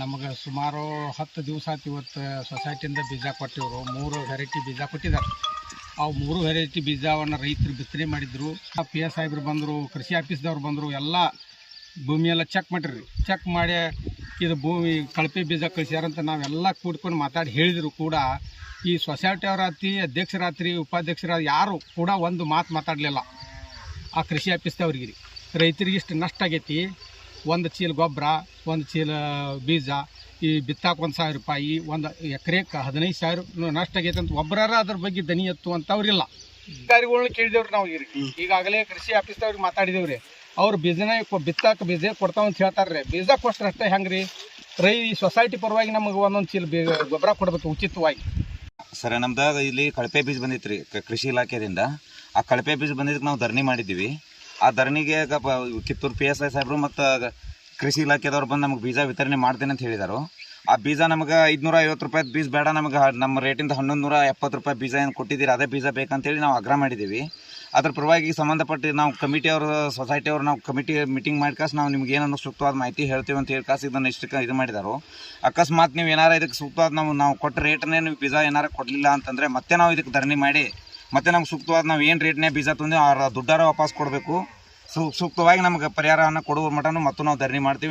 ನಮಗೆ ಸುಮಾರು ಹತ್ತು ದಿವಸ ಆಯ್ತು ಇವತ್ತು ಸೊಸೈಟಿಯಿಂದ ಬೀಜ ಕೊಟ್ಟಿವರು. ಮೂರು ವೆರೈಟಿ ಬೀಜ ಕೊಟ್ಟಿದ್ದಾರೆ. ಅವು ಮೂರು ವೆರೈಟಿ ಬೀಜವನ್ನು ರೈತರು ಬಿತ್ತನೆ ಮಾಡಿದ್ರು. ಪಿ ಎಸ್ ಸಾಹೇಬ್ರು ಬಂದರು, ಕೃಷಿ ಆಫೀಸ್ದವ್ರು ಬಂದರು, ಎಲ್ಲ ಭೂಮಿಯೆಲ್ಲ ಚೆಕ್ ಮಾಡಿರಿ. ಚೆಕ್ ಮಾಡಿ ಇದು ಭೂಮಿ, ಕಳಪೆ ಬೀಜ ಕಳಿಸ್ಯಾರಂತ ನಾವೆಲ್ಲ ಕೂಡ್ಕೊಂಡು ಮಾತಾಡಿ ಹೇಳಿದ್ರು ಕೂಡ. ಈ ಸೊಸೈಟಿ ಅವರಾತ್ರಿ ಅಧ್ಯಕ್ಷರಾತ್ರಿ ಉಪಾಧ್ಯಕ್ಷರ ಯಾರು ಕೂಡ ಒಂದು ಮಾತು ಮಾತಾಡಲಿಲ್ಲ. ಆ ಕೃಷಿ ಆಫೀಸ್ದವ್ರಿಗೆ ರೈತರಿಗೆ ಇಷ್ಟು ನಷ್ಟ ಆಗೈತಿ. ಒಂದು ಚೀಲ ಗೊಬ್ಬರ ಒಂದು ಚೀಲ ಬೀಜ ಈ ಬಿತ್ತಾಕ ಒಂದು ಸಾವಿರ ರೂಪಾಯಿ ಒಂದು ಎಕರೆಗೆ ಹದಿನೈದು ಸಾವಿರ ನಷ್ಟ ಆಗೈತೆ ಅಂತ ಒಬ್ಬರಾರ ಅದ್ರ ಬಗ್ಗೆ ದನಿ ಎತ್ತು ಅಂತವ್ರಿಲ್ಲ ಅಧಿಕಾರಿಗಳ್ನ ಕೇಳಿದೇವ್ರಿ ನಾವು ಈಗ. ಈಗಾಗಲೇ ಕೃಷಿ ಆಫೀಸ್ದವ್ರಿಗೆ ಮಾತಾಡಿದೇವ್ರಿ. ಅವ್ರು ಬೀಜನ ಬಿತ್ತಾಕ ಬೀಜ ಕೊಡ್ತಾವ ಅಂತ ಹೇಳ್ತಾರ್ರಿ. ಬೀಜ ಕೊಟ್ಟರೆ ಅಷ್ಟೇ ಹೆಂಗ್ರಿ? ರೈ ಈ ಸೊಸೈಟಿ ಪರವಾಗಿ ನಮಗೆ ಒಂದೊಂದು ಚೀಲ ಬೀ ಗೊಬ್ಬರ ಕೊಡ್ಬೇಕು ಉಚಿತವಾಗಿ. ಸರ್ ನಮ್ದಾಗ ಇಲ್ಲಿ ಕಳಪೆ ಬೀಜ ಬಂದಿತ್ತು ರೀ ಕೃಷಿ ಇಲಾಖೆಯಿಂದ ಆ ಕಳಪೆ ಬೀಜ ಬಂದಿದ್ದಕ್ಕೆ ನಾವು ಧರಣಿ ಮಾಡಿದ್ದೀವಿ. ಆ ಧರಣಿಗೆ ಕಿತ್ತೂರು ಪಿ ಎಸ್ ಐ ಸಾಹೇಬರು ಮತ್ತು ಕೃಷಿ ಇಲಾಖೆದವ್ರು ಬಂದು ನಮಗೆ ಬೀಜ ವಿತರಣೆ ಮಾಡ್ತೇನೆ ಅಂತ ಹೇಳಿದರು. ಆ ಬೀಜ ನಮಗೆ ಐದುನೂರ ಐವತ್ತು ರೂಪಾಯಿ ಬೀಜ ಬೇಡ, ನಮಗೆ ನಮ್ಮ ರೇಟಿಂದ ಹನ್ನೊಂದು ನೂರ ರೂಪಾಯಿ ಬೀಜ ಏನು ಕೊಟ್ಟಿದ್ದೀರಿ, ಅದೇ ಬೀಜ ಬೇಕಂತೇಳಿ ನಾವು ಆಗ್ರಹ ಮಾಡಿದ್ದೀವಿ ಅದ್ರ ಪರವಾಗಿ ಸಂಬಂಧಪಟ್ಟು ನಾವು ಕಮಿಟಿಯವರು ಸೊಸೈಟಿಯವರು ನಾವು ಕಮಿಟಿ ಮೀಟಿಂಗ್ ಮಾಡಿ ಕಾಸು ನಾವು ನಿಮ್ಗೆ ಏನನ್ನು ಸೂಕ್ತವಾದ ಮಾಹಿತಿ ಹೇಳ್ತೀವಿ ಅಂತ ಹೇಳಿ ಕಾಸು ಇದನ್ನು ಇಷ್ಟಕ್ಕೆ ಇದು ಮಾಡಿದಾರು. ಅಕಸ್ಮಾತ್ ನೀವು ಏನಾರ ಇದಕ್ಕೆ ಸೂಕ್ತವಾದ ನಾವು ನಾವು ಕೊಟ್ಟ ರೇಟನ್ನೇ ನೀವು ಬೀಜ ಏನಾರು ಕೊಡಲಿಲ್ಲ ಅಂತಂದರೆ ಮತ್ತೆ ನಾವು ಇದಕ್ಕೆ ಧರಣಿ ಮಾಡಿ ಮತ್ತೆ ನಮ್ಗೆ ಸೂಕ್ತವಾದ ನಾವು ಏನು ರೇಟ್ನೇ ಬೀಜ ತಂದು ಆ ದುಡ್ಡಾರ ವಾಪಸ್ ಕೊಡಬೇಕು. ಸೂಕ್ತವಾಗಿ ನಮಗೆ ಪರಿಹಾರವನ್ನು ಕೊಡುವ ಮಟನು ಮತ್ತು ನಾವು ಧರಣಿ ಮಾಡ್ತೀವಿ.